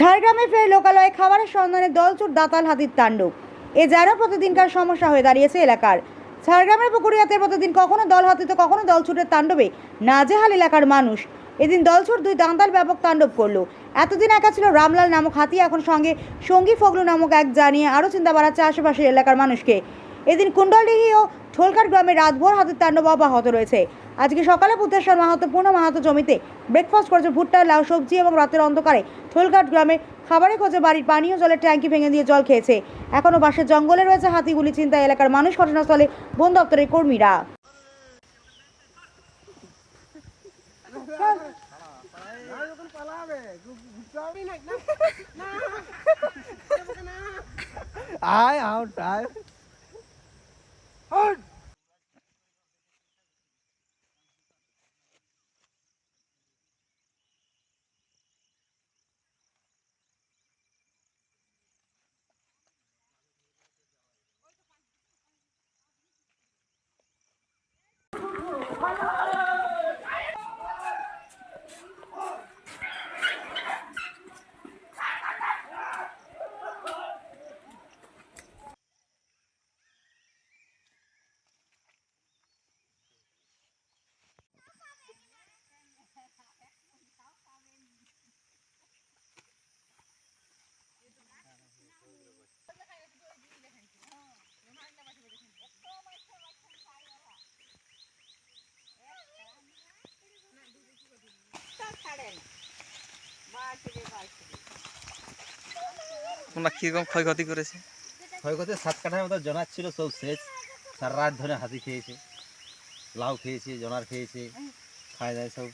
ঝাড়গ্রামে ফের লোকালয়ে খাবারের সন্ধানে দলচুট দাতাল হাতির তাণ্ডব। এ যেন প্রতিদিনকার সমস্যা হয়ে দাঁড়িয়েছে এলাকার। ঝাড়গ্রামের পুকুরিয়াতে প্রতিদিন কখনো দল হাতি তো কখনো দলছুটের তাণ্ডবে নাজেহাল এলাকার মানুষ। এদিন দলছুট দুই দান্তাল ব্যাপক তাণ্ডব করল। এতদিন একা ছিল রামলাল নামক হাতি, এখন সঙ্গে সঙ্গী ফগলু নামক এক জানিয়ে আরও চিন্তা বাড়াচ্ছে আশেপাশের এলাকার মানুষকে। এদিন কুণ্ডলডিহি ও ঠোলকাট গ্রামে রাতভর হাতির তাণ্ডব অব্যাহত রয়েছে। আজকে সকালে বুদ্ধেশ্বর মাহাতো পূর্ণ মাহাতো জমিতে ব্রেকফাস্ট করেছে ভুট্টা লাউ সবজি এবং রাতের অন্ধকারে ঠোলঘাট গ্রামে খাবারের খোঁজে বাড়ির পানীয় জলের ট্যাঙ্কি ভেঙে দিয়ে জল খেয়েছে। এখনও পাশের জঙ্গলে রয়েছে হাতিগুলি চিন্তা এলাকার মানুষ ঘটনাস্থলে বন দপ্তরের কর্মীরা। আয় আউট আয়। তোমরা কীরকম ক্ষয়ক্ষতি করেছে? ক্ষয়ক্ষতি সাত কাঠার মতো জনার ছিল, সব শেষ। সারা রাত ধরে হাতি খেয়েছে, লাউ খেয়েছে, জনার খেয়েছে, খায় দায় সব।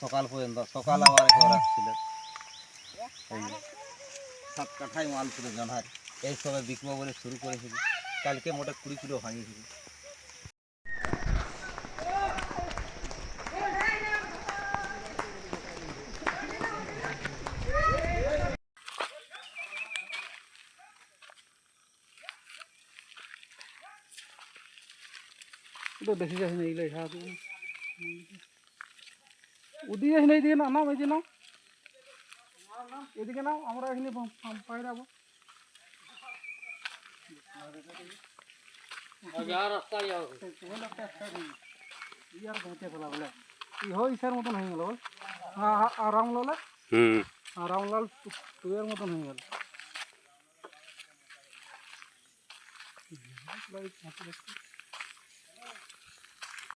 সকাল পর্যন্ত, সকাল আবার একবার আসছিল। সাত কাঠায় মাল ছিল জনার। এই সবে বিকবো বলে শুরু করেছিল। কালকে মোটে কুড়ি কিলো ভাঙিয়েছিল। তো দেখি যাস না এগুলো খাওয়া ওদিকে আসি না এইদিকে না নাও এইদিকে নাও। এদিকে নাও আমরা এখানে ইহ ইসার মতন হয়ে গেল রামলাল আর রামলাল তুইয়ের মতন হয়ে গেল।